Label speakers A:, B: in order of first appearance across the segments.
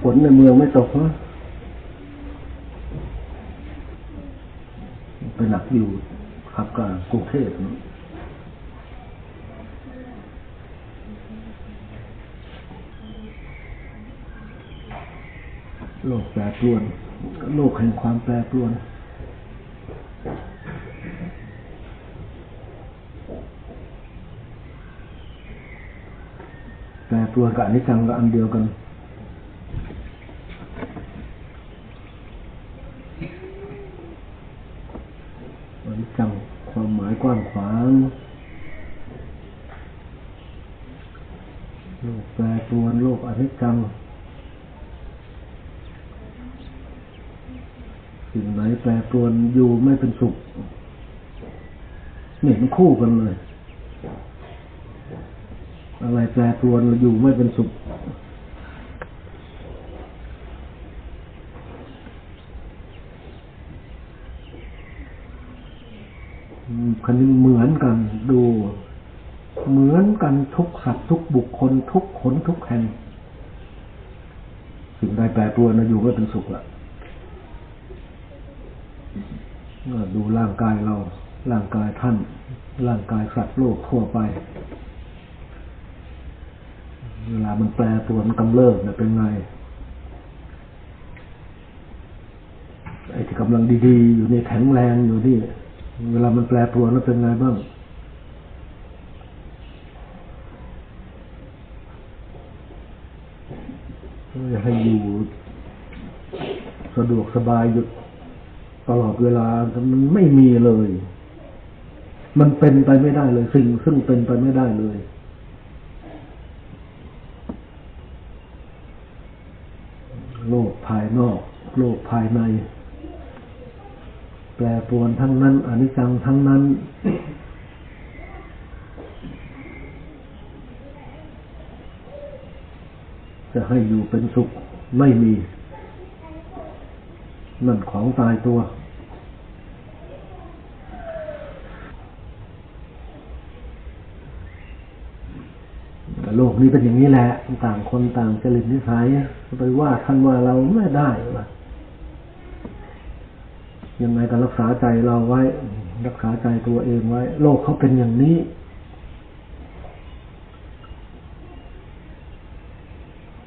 A: ฝนในเมืองไม่ตกนะไปหนักอยู่ขับกลางกรุงเทพนะโลกแปรปรวน โลกแห่งความแปรปรวน แปรปรวนกับอนิจจังกับอันเดียวกันอนิจจังความหมายกว้างขวาง โลกแปรปรวนโลกอนิจจังสิ่งไหนแปรปรวนอยู่ไม่เป็นสุขเหม็นคู่กันเลย อะไรแปรปรวนอยู่ไม่เป็นสุข คันนี้เหมือนกันดู เหมือนกันทุกสัตว์ทุกบุคคล ทุกขนทุกแห่งสิ่งใดแปรปรวนอยู่ไม่เป็นสุขละดูร่างกายเรา ร่างกายท่าน ร่างกายสัตว์โลกทั่วไป เวลามันแปรปรวนกำเริบเนี่ยเป็นไงไอ้ที่กำลังดีๆ อยู่ในแข็งแรงอยู่นี่ เวลามันแปรปรวนแล้วเป็นไงบ้าง ให้อยู่สะดวกสบายหยุดตลอดเวลา มันไม่มีเลย มันเป็นไปไม่ได้เลย สิ่งซึ่งเป็นไปไม่ได้เลยโลกภายนอก โลกภายใน แปรปรวนทั้งนั้นอนิจจังทั้งนั้น จะให้อยู่เป็นสุขไม่มี นั่นของตายตัว โลกนี้เป็นอย่างนี้แหละ ต่างคนต่างจริตนิสัยไปว่าท่านว่าเราไม่ได้ว่ะ ยังไงก็รักษาใจเราไว้ รักษาใจตัวเองไว้ โลกเขาเป็นอย่างนี้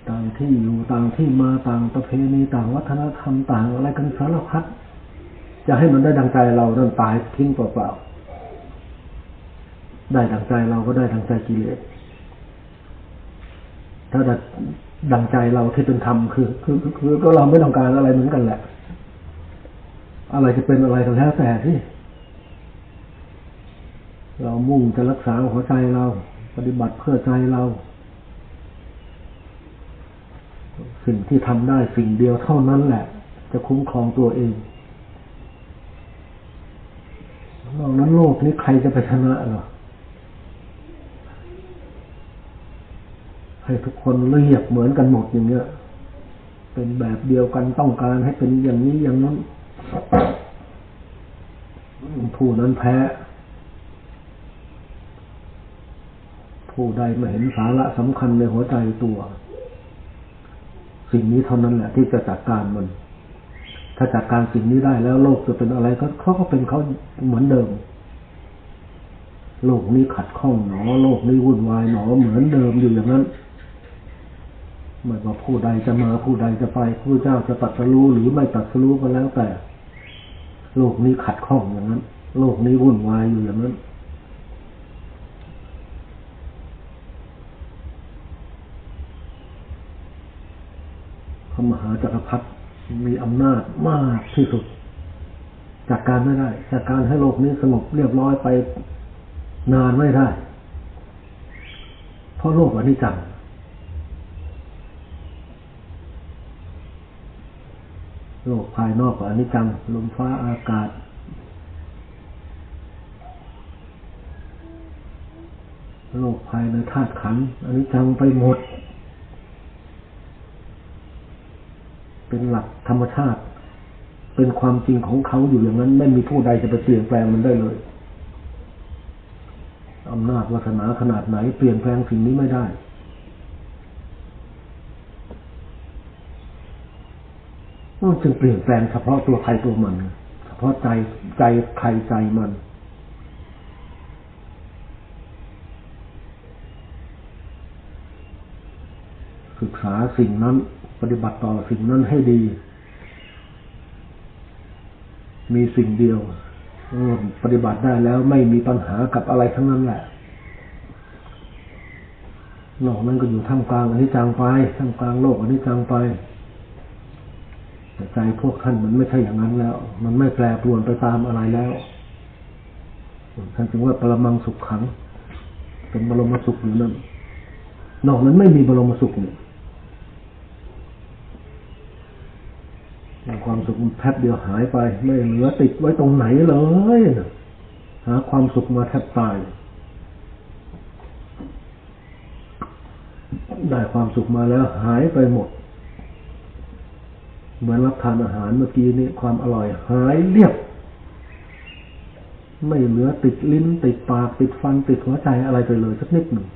A: ต่างที่อยู่ต่างที่มาต่างประเพณีต่างวัฒนธรรมต่างอะไรกันสารพัดจะให้มันได้ดังใจเรานั่นตายทิ้งเปล่าๆได้ดังใจเราก็ได้ดังใจกิเลสถ้าดังใจเราที่เป็นธรรมคือ คือคือก็เราไม่ต้องการอะไรเหมือนกันแหละ อะไรจะเป็นอะไรก็แล้วแต่ที่เรามุ่งจะรักษาหัวใจเรา ปฏิบัติเพื่อใจเรา สิ่งที่ทำได้สิ่งเดียวเท่านั้นแหละ จะคุ้มครองตัวเองนอกนั้นโลกนี้ใครจะไปชนะหรอให้ทุกคนเรียบเหมือนกันหมดอย่างเงี้ย เป็นแบบเดียวกันต้องการให้เป็นอย่างนี้อย่างนั้น ผู้นั้นแพ้ ผู้ใดไม่เห็นสาระสำคัญในหัวใจตัว สิ่งนี้เท่านั้นแหละที่จะจัดการมัน ถ้าจัดการสิ่งนี้ได้แล้ว โลกจะเป็นอะไรก็เขาก็เป็นเขาเหมือนเดิม โลกนี้ขัดข้องหนอ โลกนี้วุ่นวายหนอเหมือนเดิมอยู่อย่างนั้นไม่ว่าผู้ใดจะมาผู้ใดจะไปผู้เจ้าจะตัดสรู้หรือไม่ตัดสรู้ก็แล้วแต่ โลกนี้ขัดข้องอย่างนั้น โลกนี้วุ่นวายอยู่อย่างนั้น พระมหาจักรพรรดิมีอำนาจมากที่สุดจัดการไม่ได้จัดการให้โลกนี้สงบเรียบร้อยไปนานไม่ได้ เพราะโลกอนิจจัง โลกภายนอกของอนิจจังลมฟ้าอากาศ โลกภายในธาตุขันอนิจจังไปหมด เป็นหลักธรรมชาติ เป็นความจริงของเขาอยู่อย่างนั้น ไม่มีผู้ใดจะไปเปลี่ยนแปลงมันได้เลยอำนาจวาสนาขนาดไหนเปลี่ยนแปลงสิ่งนี้ไม่ได้ มันจึงเปลี่ยนแปลงเฉพาะตัวใครตัวมัน เฉพาะใจใจใครใจมันศึกษาสิ่งนั้น ปฏิบัติต่อสิ่งนั้นให้ดี มีสิ่งเดียวปฏิบัติได้แล้วไม่มีปัญหากับอะไรทั้งนั้นแหละโลกนั้นก็อยู่ท่ามกลางอันิจจังไปท่ามกลางโลกอันิจจังไป แต่ใจพวกท่านมันไม่ใช่อย่างนั้นแล้ว มันไม่แปรปรวนไปตามอะไรแล้วท่านจึงว่าปรมังสุขขัง เป็นบรมสุขอยู่นั่นนอกนั้นไม่มีบรมสุขเนี่ยความสุขมันแป๊บเดียวหายไป ไม่เหลือติดไว้ตรงไหนเลยหาความสุขมาแทบตาย ได้ความสุขมาแล้วหายไปหมด เหมือนรับทานอาหารเมื่อกี้นี้ความอร่อยหายเรียบ ไม่เหลือติดลิ้น ติดปากติดฟันติดหัวใจอะไรไปเลยสักนิดหนึ่ง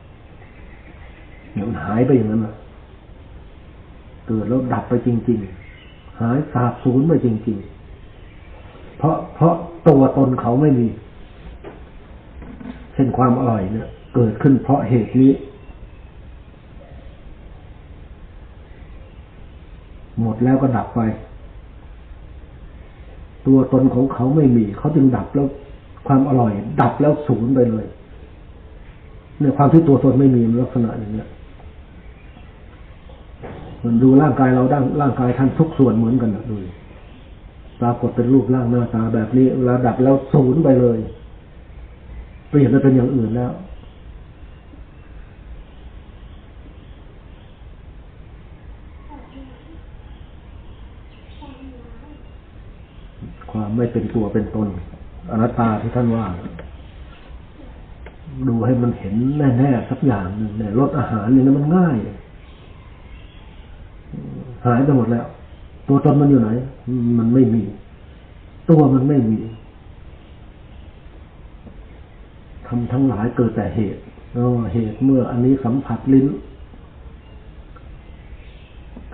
A: เนี่ยมันหายไปอย่างนั้นนะเกิดแล้วดับไปจริง ๆ หายสาบสูญไปจริง ๆ เพราะเพราะตัวตนเขาไม่มี เช่นความอร่อยเนี่ย เกิดขึ้นเพราะเหตุนี้ หมดแล้วก็ดับไป ตัวตนของเขาไม่มี เขาจึงดับแล้วความอร่อย ดับแล้วสูญไปเลยเนี่ยความที่ตัวตนไม่มีลักษณะอย่างนี้มันดูร่างกายเราด้านร่างกายท่านทุกส่วนเหมือนกันนะดูปรากฏเป็นรูปร่างหน้าตาแบบนี้ระดับแล้วศูนย์ไปเลย เปลี่ยนไปเป็นอย่างอื่นแล้ว ความไม่เป็นตัวเป็นตนอนัตตาที่ท่านว่า ดูให้มันเห็นแน่ๆสักอย่างหนึ่งเนี่ยรสอาหารนี่นะมันง่ายหายไปหมดแล้ว ตัวตนมันอยู่ไหน มันไม่มี ตัวมันไม่มีทำทั้งหลายเกิดแต่เหตุเหตุเมื่ออันนี้สัมผัสลิ้น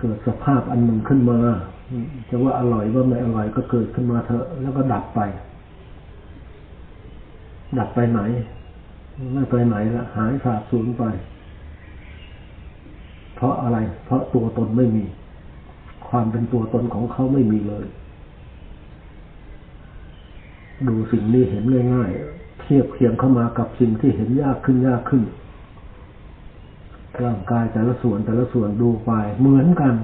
A: เกิดสภาพอันหนึ่งขึ้นมาจะว่าอร่อยว่าไม่อร่อยก็เกิดขึ้นมาเถอะ แล้วก็ดับไป ดับไปไหน ไม่ไปไหนละหายสาบสูญไป เพราะอะไร เพราะตัวตนไม่มี ความเป็นตัวตนของเขาไม่มีเลย ดูสิ่งนี้เห็นง่ายๆเทียบเคียงเข้ามากับสิ่งที่เห็นยากขึ้นยากขึ้น ร่างกายแต่ละส่วนแต่ละส่วนดูไปเหมือนกัน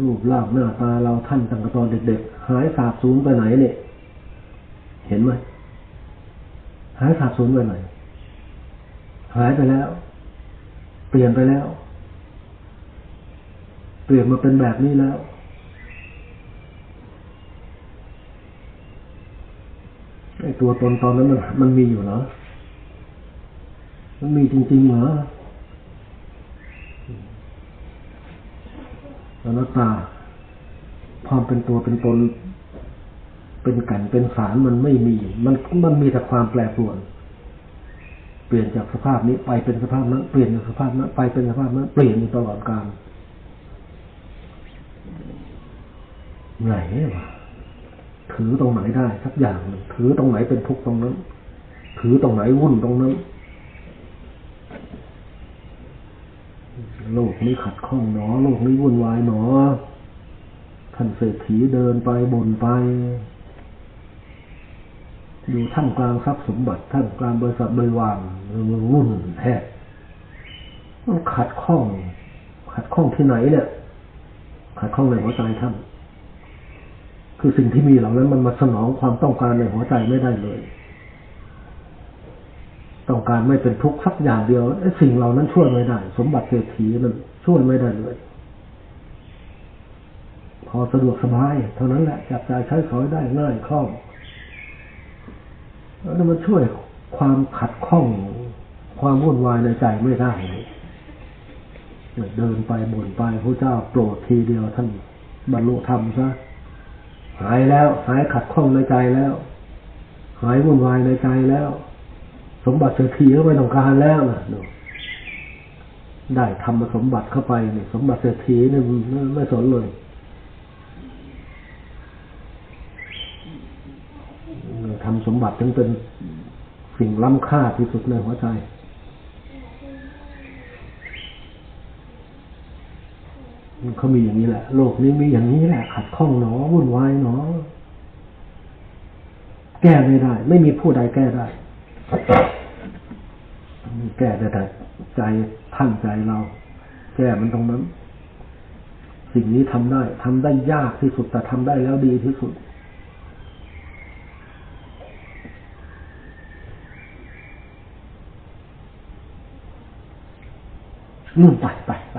A: รูปร่างหน้าตาเราท่านตั้งแต่ตอนเด็กๆ หายสาบสูญไปไหนเนี่ยเห็นไหมหายขาดสูญไปไหนหายไปแล้ว เปลี่ยนไปแล้ว เปลี่ยนมาเป็นแบบนี้แล้ว ไอ้ตัวตนตอนนั้นมันมันมีอยู่เหรอ มันมีจริงๆเหรออนัตตา ความเป็นตัวเป็นตน เป็นกันเป็นสารมันไม่มี มันมันมีแต่ความแปรปรวน เปลี่ยนจากสภาพนี้ไปเป็นสภาพนั้น เปลี่ยนจากสภาพนั้นไปเป็นสภาพนั้น เปลี่ยนอยู่ตลอดกาลไหนวะ ถือตรงไหนได้สักอย่างหนึ่งถือตรงไหนเป็นทุกตรงนั้น ถือตรงไหนวุ่นตรงนั้นโลกนี้ขัดข้องหนอโลกนี้วุ่นวายหนอท่านเศรษฐีเดินไปบ่นไป อยู่ท่ามกลางทรัพย์สมบัติท่ามกลางบริษัทบริวารมันวุ่นแท้มันขัดข้อง ขัดข้องที่ไหนเนี่ย ขัดข้องในหัวใจท่าน คือสิ่งที่มีเหล่านั้นมันมาสนองความต้องการในหัวใจไม่ได้เลย ต้องการไม่เป็นทุกข์สักอย่างเดียวไอ้สิ่งเหล่านั้นช่วยไม่ได้ สมบัติเศรษฐีนั้นช่วยไม่ได้เลย พอสะดวกสบาย เท่านั้นแหละจับจ่ายใช้สอยได้ง่ายคล่องแล้วมันช่วยความขัดข้องความวุ่นวายในใจไม่ได้เดินไปบ่นไปพระเจ้าโปรดทีเดียวท่านบรรลุธรรมซะ หายแล้ว หายขัดข้องในใจแล้ว หายวุ่นวายในใจแล้ว สมบัติเศรษฐีก็ไม่ต้องการแล้วนะดูได้ทำมาสมบัติเข้าไปเนี่ยสมบัติเศรษฐีเนี่ยไม่ไม่สนเลยทำสมบัติถึงเป็นสิ่งล้ำค่าที่สุดในหัวใจ เขามีอย่างนี้แหละ โลกนี้มีอย่างนี้แหละ ขัดข้องหนอวุ่นวายหนอ แก้ไม่ได้ ไม่มีผู้ใดแก้ได้ แก้ได้แต่ใจท่านใจเรา แก้มันตรงนั้น สิ่งนี้ทำได้ทำได้ยากที่สุดแต่ทำได้แล้วดีที่สุดนู่นไปไปไป